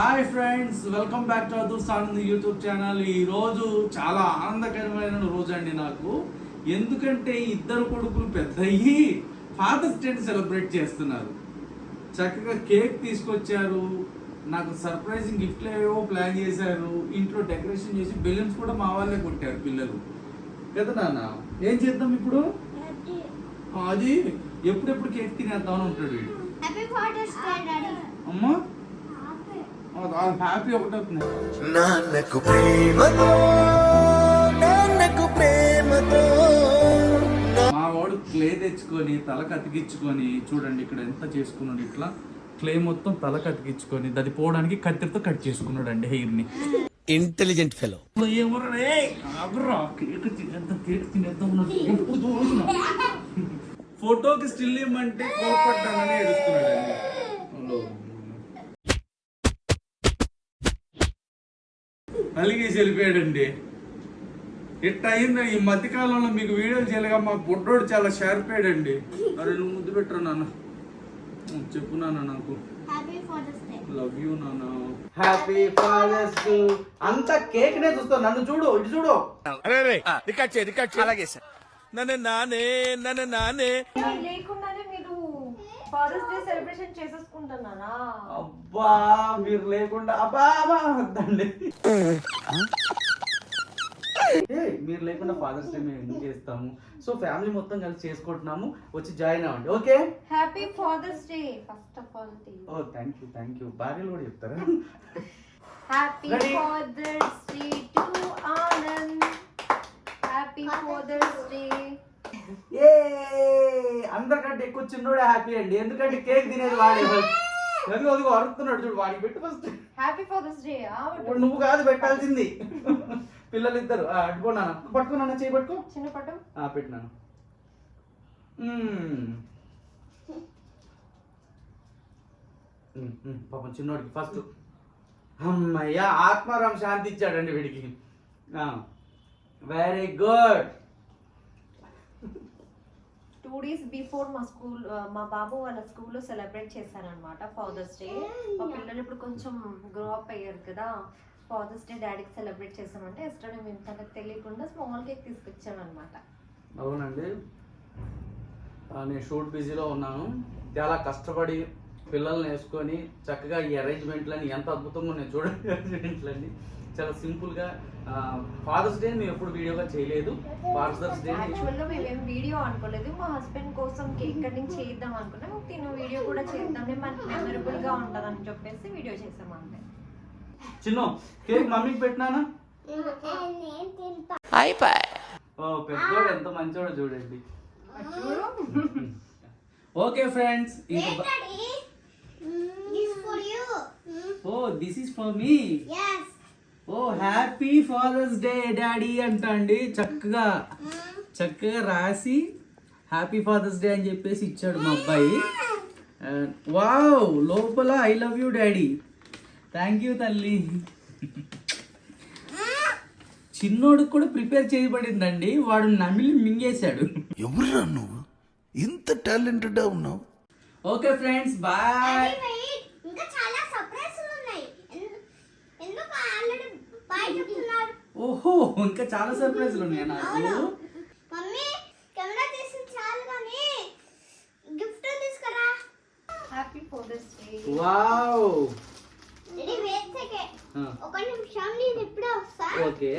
Hi friends welcome back to Adoor Sanand YouTube channel. ఈ రోజు చాలా ఆనందకరమైన రోజు అండి నాకు. ఎందుకంటే ఇద్దరు కొడుకులు పెద్దయ్యి ఫాదర్స్ డే సెలబ్రేట్ చేస్తున్నారు. చక్కగా కేక్ తీసుకొచ్చారు నాకు సర్ప్రైజింగ్ గిఫ్ట్లు ఏవో ప్లాన్ చేశారు ఇంట్లో డెకరేషన్ చేసి బెలూన్స్ కూడా మా వాళ్ళే కొట్టారు పిల్లలు. కదా నాన్న ఏం చేద్దాం ఇప్పుడు? అది ఎప్పుడెప్పుడు కేక్ తినేద్దామని ఉంటాడు వీడు. అమ్మా హ్యాపీ ఒకటి నాన్నకు ప్రేమతో నాన్నకు ప్రేమతో. మా వాడు క్లే తెచ్చుకొని తలకు అతికించుకొని చూడండి ఇక్కడ ఎంత చేసుకున్నాడు ఇట్లా. క్లే మొత్తం తలకు అతికించుకొని అది పోవడానికి కత్తిరితో కట్ చేసుకున్నాడు అండి హెయిర్ని ఇంటెలిజెంట్ ఫెలో. ఫోటోకి స్టిల్ ఇమ్మంటే కోపడ్డానని ఏడుస్తున్నాడు అండి అలిగేసి వెళ్ళిపోయాడండి. ఇట్ట అయింది ఈ మధ్యకాలంలో మీకు వీడియోలు చేయలేక మా బుడ్డోడు చాలా షార్ప్ అయ్యాడండి. అరే నువ్వు ముద్దు పెట్టరా నాన్న? చెప్పు నాన్న నాకు. Happy father's day love you నాన్న. హ్యాపీ ఫాదర్స్ అంత కేక్ నే చూస్తావు నన్ను చూడు ఇటు చూడు. రికార్డ్ చేయి రికార్డ్ చేయి. అలాగే సార్. నన్ను నానే నన్ను నానే. ఫాదర్స్ డే సెలబ్రేషన్ చేసేసుకుంటున్నారా అబ్బా మీరు లేకుండా అబ్బా అబ్బా వద్దండి. మీరు లేకుండా ఫాదర్స్ డే మేము ఎందుకు చేస్తాము? సో ఫ్యామిలీ మొత్తం కలిసి చేసుకుంటున్నాము. వచ్చి జాయిన్ అవ్వండి okay? Happy father's day first of all oh thank you thank you భార్యలు కూడా చెప్తారా? Happy? Father's day to Anand happy father's day అందరికంటే ఎక్కువ చిన్నోడే హ్యాపీ అండి. ఎందుకంటే కేక్ తినేది వాడే ఎందుకు అదిగో అరుస్తున్నాడు చూడు వాడికి పెట్టు ఫస్ట్ హ్యాపీ ఫాదర్స్ డే నువ్వు కాదు పెట్టాల్సింది. పిల్లలు ఇద్దరు అడ్డుకున్నాను పట్టుకున్నాను చేయి పట్టుకో. చిన్న పటం ఆ, పెట్టినాను పాపం చిన్నోడికి ఫస్ట్ అమ్మయ్య ఆత్మారాం శాంతి ఇచ్చాడండి వీడికి. Very good two days before మా స్కూల్ మా బాబు వాళ్ళ స్కూల్లో సెలబ్రేట్ చేశారనమాట ఫాదర్స్ డే. మా పిల్లలు ఇప్పుడు కొంచెం గ్రో అప్ అయ్యారు కదా ఫాదర్స్ డే డాడీకి సెలబ్రేట్ చేసామంటే ఎస్టర్డే మేము తనకు తెలియకుండా స్మాల్ కేక్ తీసుకొచ్చామన్నమాట. అవునండి. నేను షూట్ బిజీలో ఉన్నాను. చాలా కష్టపడి పిల్లల్ని వేసుకొని చక్కగా ఈ అరేంజ్మెంట్లని ఎంత అద్భుతంగా నేను చూడండి అరేంజ్మెంట్లన్నీ. చాలా సింపుల్గా ఫాదర్స్ డే మేము ఎప్పుడు వీడియోగా చేయలేదు. ఫాదర్స్ డే యాక్చువల్గా మేమేం వీడియో అనుకోలేదు. మా హస్బెండ్ కోసం కేక్ కటింగ్ చేద్దాం అనుకున్నాం. తిను వీడియో కూడా చేద్దాం. మనకి మెమరబుల్గా ఉంటదని చెప్పేసి వీడియో చేసాం అంతే. చిన్న కేక్ మమ్మీకి పెట్టినానా? నేను తింటా ఓ పెద్దోడు ఎంత మంచోడో చూడండి. Okay friends. Daddy this for you oh this is for me yes. Oh happy father's day daddy అంట అండి చక్కగా చక్కగా రాసి హ్యాపీ ఫాదర్స్ డే అని చెప్పేసి ఇచ్చాడు మా అబ్బాయి. వావ్ లోపల I love you daddy. Thank you తల్లి. చిన్నోడికి కూడా ప్రిపేర్ చేయబడిందండి. వాడు నమిలి మింగేశాడు. ఎవరురా నువ్వు? ఇంత టాలెంటెడ్ ఉన్నావు. ఓకే ఫ్రెండ్స్ బాయ్ వెయిట్ ఇంకా చాలా సర్ప్రైజ్లు ఉన్నాయి ఎందు- ఎందుకు ఆల్రెడీ బాయ్ చెప్తున్నారు ఓహో ఇంకా చాలా సర్ప్రైజ్లు ఉన్నాయి నాకు? మమ్మీ కెమెరా తీసి చాలు కానీ గిఫ్ట్ తీసుకురా. Happy day wow. Daddy wait second ఒక నిమిషం నేను ఇప్పుడే వస్తా. ఓకే.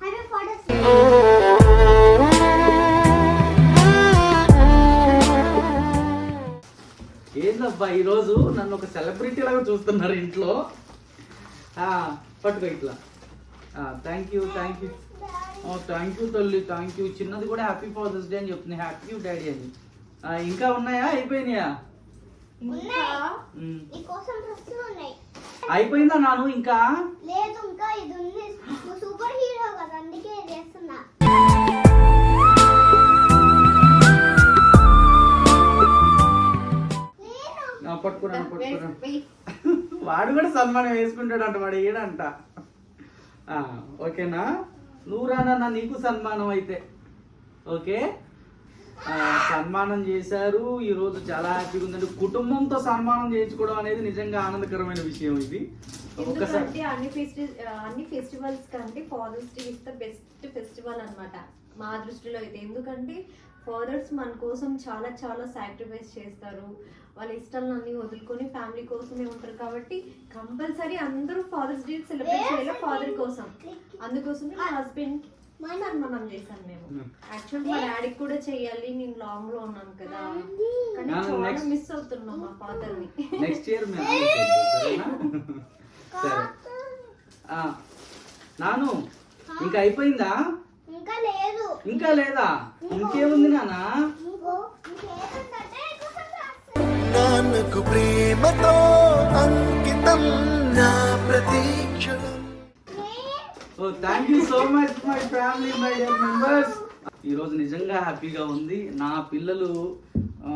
హ్యాపీ ఫాదర్స్ ఏందబ్బా ఈరోజు నన్ను ఒక సెలబ్రిటీ లాగా చూస్తున్నారు ఇంట్లో. పట్టుకో ఇట్లా. Thank you thank you thank you తల్లి థ్యాంక్ యూ చిన్నది కూడా హ్యాపీ ఫాదర్స్ డే అని చెప్తుంది హ్యాపీ యూ డాడీ అని. ఇంకా ఉన్నాయా? అయిపోయినాయా? అయిపోయిందా నాను ఇంకా? లేదు ఇంకా ఇది ఉంది. సూపర్ హీరో కదా అందుకే ఇది వేస్తున్నా నేను ఆ, పట్టుకున్నాను పట్టుకున్నాను Wait, వాడు కూడా సన్మానం వేసుకుంటాడంట వాడు ఏడంట. ఆ, ఓకేనా? నువ్వు రానా నీకు సన్మానం అయితే. ఓకే? సన్మానం చేశారు. ఈ రోజు చాలా హ్యాపీగా ఉందండి. కుటుంబంతో సన్మానం చేయించుకోవడం అనేది నిజంగా ఆనందకరమైన విషయం ఇది. ఒక్కసారి ఎందుకంటే అన్ని ఫెస్టి అన్ని ఫెస్టివల్స్ కంటే father's day is the best festival అన్నమాట. మా దృష్టిలో అయితే. ఎందుకంటే ఫాదర్స్ మన కోసం చాలా చాలా సాక్రిఫైస్ చేస్తారు. వాళ్ళ ఇష్టాలను అన్ని వదులుకొని ఫ్యామిలీ కోసమే ఉంటారు కాబట్టి కంపల్సరీ అందరూ ఫాదర్స్ డే సెలబ్రేట్ చేయాలి ఫాదర్ కోసం. అందుకోసమే మా హస్బెండ్ సన్మానం చేశాను మేము. యాక్చువల్ మా డాడీకి కూడా చేయాలి నేను లాంగ్లో ఉన్నాను కదా. కానీ చాలా మిస్ అవుతున్నాం మా ఫాదర్ని నెక్స్ట్ ఇయర్ సరే. నాను ఇంకా అయిపోయిందా? ఇంకా లేదు. ఇంకా లేదా? ఇంకేముంది నానా ఇంకో ఇంకేంటంటే ఇంకొకటి రాస్తాను. నాన్నకు ప్రేమతో అంకితం నా ప్రతీక్షణం thank you so much my family my dear members ఈ రోజు నిజంగా హ్యాపీగా ఉంది. నా పిల్లలు ఆ,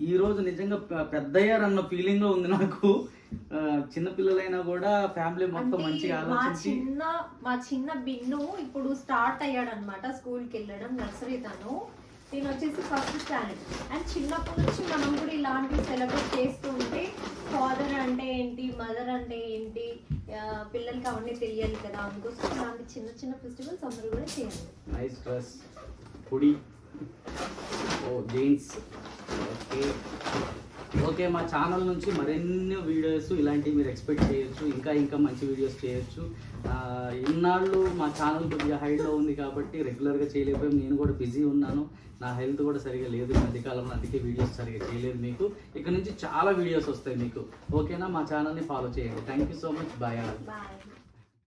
ఈ రోజు నిజంగా పె- పెద్దయ్యారన్న ఫీలింగ్లో ఉంది నాకు. ఆ, చిన్న పిల్లలైనా కూడా ఫ్యామిలీ మొత్తం మంచిగా మా ఆలోచించి చిన్న మా చిన్న బిన్ను ఇప్పుడు స్టార్ట్ అయ్యాడు అనమాట స్కూల్కి వెళ్ళడం నర్సరీ తను. నేను వచ్చేసి ఫస్ట్ స్టాండర్డ్ అండ్ చిన్నప్పటి నుంచి మనం కూడా ఇలాంటివి సెలబ్రేట్ చేస్తూ ఉంటే ఫాదర్ అంటే ఏంటి మదర్ అంటే ఏంటి ఆ, పిల్లలకి అవన్నీ తెలియాలి కదా. అందుకోసం ఇలాంటి చిన్న చిన్న ఫెస్టివల్స్ అందరూ కూడా చేయాలి. నైస్ డ్రెస్ హుడి ఓ జీన్స్ ఓకే. ఓకే మా ఛానల్ నుంచి మరెన్నో వీడియోస్ ఇలాంటివి మీరు ఎక్స్పెక్ట్ చేయొచ్చు ఇంకా ఇంకా మంచి వీడియోస్ చేయొచ్చు. ఇన్నాళ్ళు మా ఛానల్ కొద్దిగా హైట్లో ఉంది కాబట్టి రెగ్యులర్గా చేయలేకపోయాం. నేను కూడా బిజీ ఉన్నాను. నా హెల్త్ కూడా సరిగా లేదు. ఈ మధ్యకాలంలో అందుకే వీడియోస్ సరిగా చేయలేదు మీకు. ఇక్కడ నుంచి చాలా వీడియోస్ వస్తాయి మీకు. ఓకేనా? మా ఛానల్ని ఫాలో చేయండి. Thank you so much bye bye